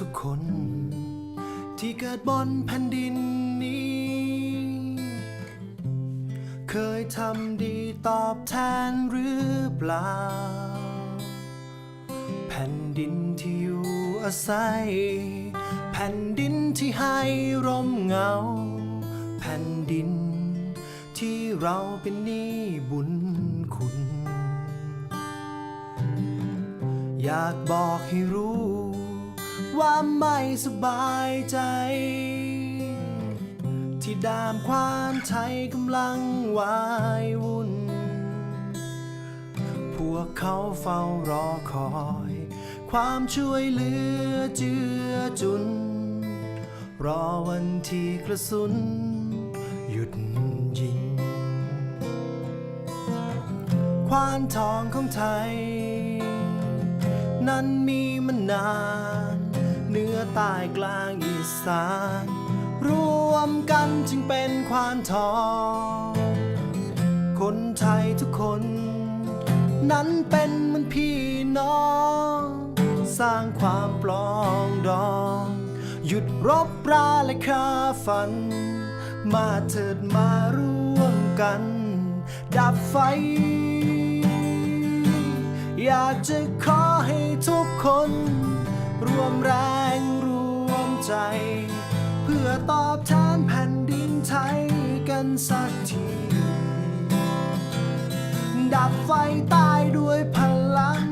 ทุกคน ที่เกิดบนแผ่นดินนี้ เคยทำดีตอบแทนหรือเปล่า แผ่นดินที่อยู่อาศัย แผ่นดินที่ให้ร่มเงา แผ่นดินที่เราเป็นหนี้บุญคุณ อยากบอกให้รู้ ว่าไม่สบายใจ ที่ดามควานไทยกำลังวายวุ่น พวกเขาเฝ้ารอคอย ความช่วยเหลือเจือจุน รอวันที่กระสุน หยุดยิง ควานทองของไทย นั้นมีมานาน ใต้กลางอีสาน รวมกันจึงเป็นควานทอง คนไทยทุกคน นั้นเป็นเหมันพี่น้อง สร้างความปลองดอง หยุดรบราและฆ่าฟัน มาเถิดมาร่วมกัน ดับไฟอยากจะขอให้ทุกคน รวมแรงรวมใจ เพื่อตอบแทนแผ่นดินไทยกันสักที ดับไฟตายด้วยพลัง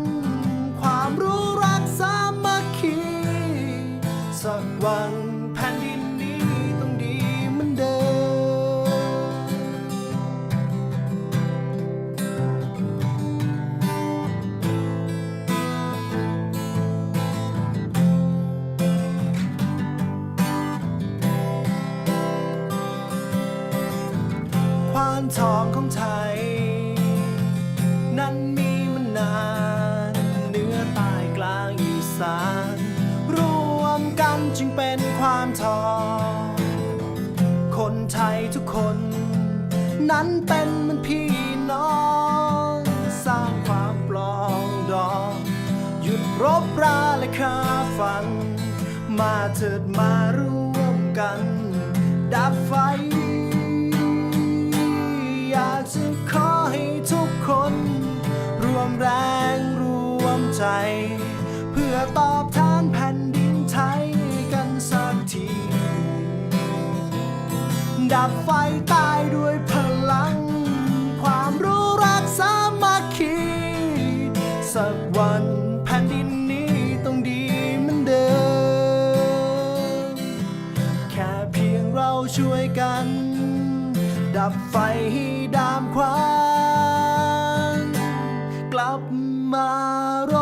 ความรู้รักสามัคคี สักวันแผ่นดินานทองของไทย นั้นมีมานานเหนือใต้กลางอีสาน รวมกันจึงเป็นความทอง คนไทยทุกคน นั้นเป็นมันพี่น้อง สร้างความปลองดอง หยุดรบราและฆ่าฟัน มาเถิดมาร่วมกัน ดับไฟ วมแรงรวมใจ เพื่อตอบแทนแผ่นดินไทยกันสักที ดับไฟตายด้วยพลัง ความรู้รักสามัคคีสักวันแผ่นดินนี้ต้องดีเหมือนเดิม แค่เพียงเราช่วยกัน ดับไฟให้ดามควานกลับ มา